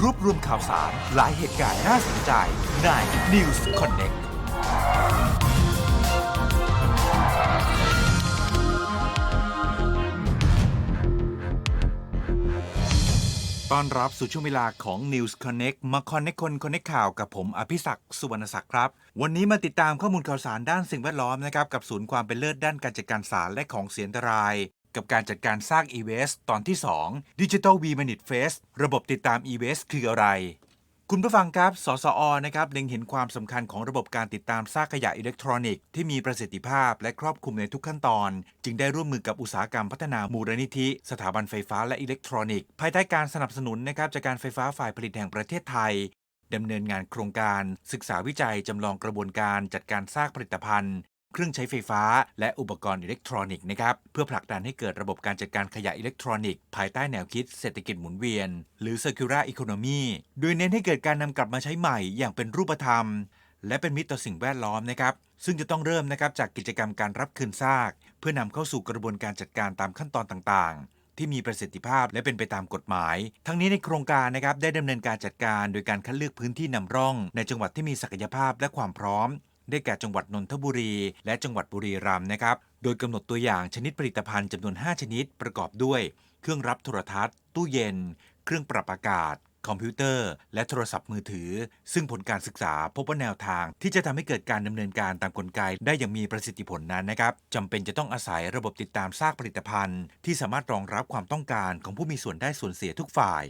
รวบรวมข่าวสาร หลายเหตุการณ์น่าสนใจใน News Connect ต้อนรับสู่ช่วงเวลาของ News Connect มาคอนเนคคนคอนเนคข่าวกับผม อภิศักดิ์สุวรรณศักดิ์ครับ วันนี้มาติดตามข้อมูลข่าวสารด้านสิ่งแวดล้อมนะครับ กับศูนย์ความเป็นเลิศด้านการจัดการสารและของเสียอันตราย กับการจัดการสร้าง e w a s t ตอนที่ 2 Digital V Minute Face ระบบติดตาม e w a s t คืออะไร คุณผู้ฟังครับ สสอนะครับเล็งเห็นความสำคัญของระบบการติดตามซากขยะอิเล็กทรอนิกส์ที่มีประสิทธิภาพและครอบคลุมในทุกขั้นตอน จึงได้ร่วมมือกับอุตสาหกรรมพัฒนามูลนิธิ สถาบันไฟฟ้าและอิเล็กทรอนิกส์ภายใต้การสนับสนุนนะครับจากการไฟฟ้าฝ่ายผลิตแห่งประเทศไทยดำเนินงานโครงการ ศึกษาวิจัยจำลองกระบวนการจัดการซากผลิตภัณฑ์ เครื่องใช้ไฟฟ้า และอุปกรณ์อิเล็กทรอนิกส์นะครับเพื่อผลักดันให้เกิดระบบการจัดการขยะอิเล็กทรอนิกส์ภายใต้แนวคิดเศรษฐกิจหมุนเวียน หรือ circular economy โดยเน้นให้เกิดการนำกลับมาใช้ใหม่อย่างเป็นรูปธรรม และเป็นมิตรต่อสิ่งแวดล้อมนะครับซึ่งจะต้องเริ่มนะครับจากกิจกรรมการรับคืนซาก เพื่อนำเข้าสู่กระบวนการจัดการตามขั้นตอนต่างๆที่มีประสิทธิภาพและเป็นไปตามกฎหมาย ทั้งนี้ในโครงการนะครับได้ดำเนินการจัดการ โดยการคัดเลือกพื้นที่นำร่อง ในจังหวัดที่มีศักยภาพและความพร้อม ได้แก่จังหวัดนนทบุรี และจังหวัดบุรีรัมย์นะครับ โดยกำหนดตัวอย่างชนิดผลิตภัณฑ์จำนวน 5 ชนิดประกอบด้วย เครื่องรับโทรทัศน์ ตู้เย็น เครื่องปรับอากาศ คอมพิวเตอร์ และโทรศัพท์มือถือ ซึ่งผลการศึกษาพบว่าแนวทางที่จะทำให้เกิดการดำเนินการตามกลไกได้อย่างมีประสิทธิผลนั้นนะครับจำเป็นจะต้องอาศัยระบบติดตามซากผลิตภัณฑ์ ที่สามารถรองรับความต้องการของผู้มีส่วนได้ส่วนเสียทุกฝ่าย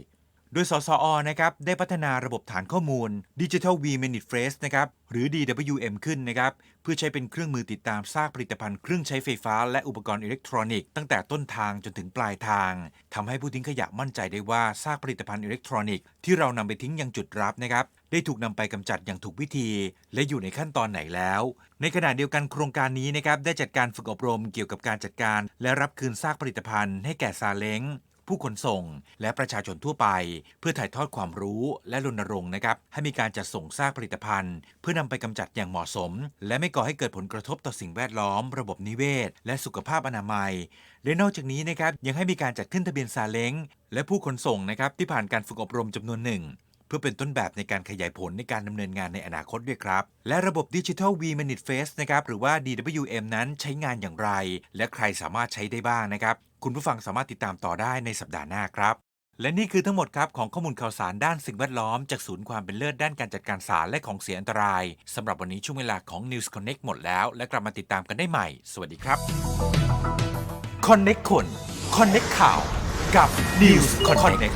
โดย สสอนะครับได้พัฒนาระบบฐานข้อมูล Digital V Minute Trace นะครับหรือ DWM ขึ้นนะครับเพื่อใช้เป็นเครื่องมือติดตามซากผลิตภัณฑ์เครื่องใช้ไฟฟ้าและอุปกรณ์อิเล็กทรอนิกส์ตั้งแต่ต้นทางจนถึงปลายทางทำให้ผู้ทิ้งขยะมั่นใจได้ว่าซากผลิตภัณฑ์อิเล็กทรอนิกส์ที่เรานำไปทิ้งยังจุดรับนะครับได้ถูกนำไปกำจัดอย่างถูกวิธี และอยู่ในขั้นตอนไหนแล้ว ในขณะเดียวกันโครงการนี้นะครับได้จัดการฝึกอบรมเกี่ยวกับการจัดการ และรับคืนซากผลิตภัณฑ์ให้แก่ซาเล้ง ผู้ขนส่ง และประชาชนทั่วไป เพื่อถ่ายทอดความรู้และรณรงค์นะครับให้มีการจัดส่งซากผลิตภัณฑ์ เพื่อนำไปกำจัดอย่างเหมาะสม และไม่ก่อให้เกิดผลกระทบต่อสิ่งแวดล้อม ระบบนิเวศ และสุขภาพอนามัย และนอกจากนี้นะครับยังให้มีการจัดขึ้นทะเบียนซาเล้งและผู้ขนส่งนะครับที่ผ่านการฝึกอบรมจำนวนหนึ่งเพื่อเป็นต้นแบบในการขยายผลในการดำเนินงานในอนาคตด้วยครับ และระบบ Digital V Minute Face นะครับหรือว่า DWM นั้นใช้งานอย่างไร และใครสามารถใช้ได้บ้างนะครับ คุณผู้ฟังสามารถติดตามต่อได้ในสัปดาห์หน้าครับ และนี่คือทั้งหมดครับของข้อมูลข่าวสารด้านสิ่งแวดล้อม จากศูนย์ความเป็นเลิศด้านการจัดการสารและของเสียอันตรายสำหรับวันนี้ช่วงเวลาของ News Connect หมดแล้ว และกลับมาติดตามกันได้ใหม่ สวัสดีครับ Connect คน Connect ข่าวกับ News Connect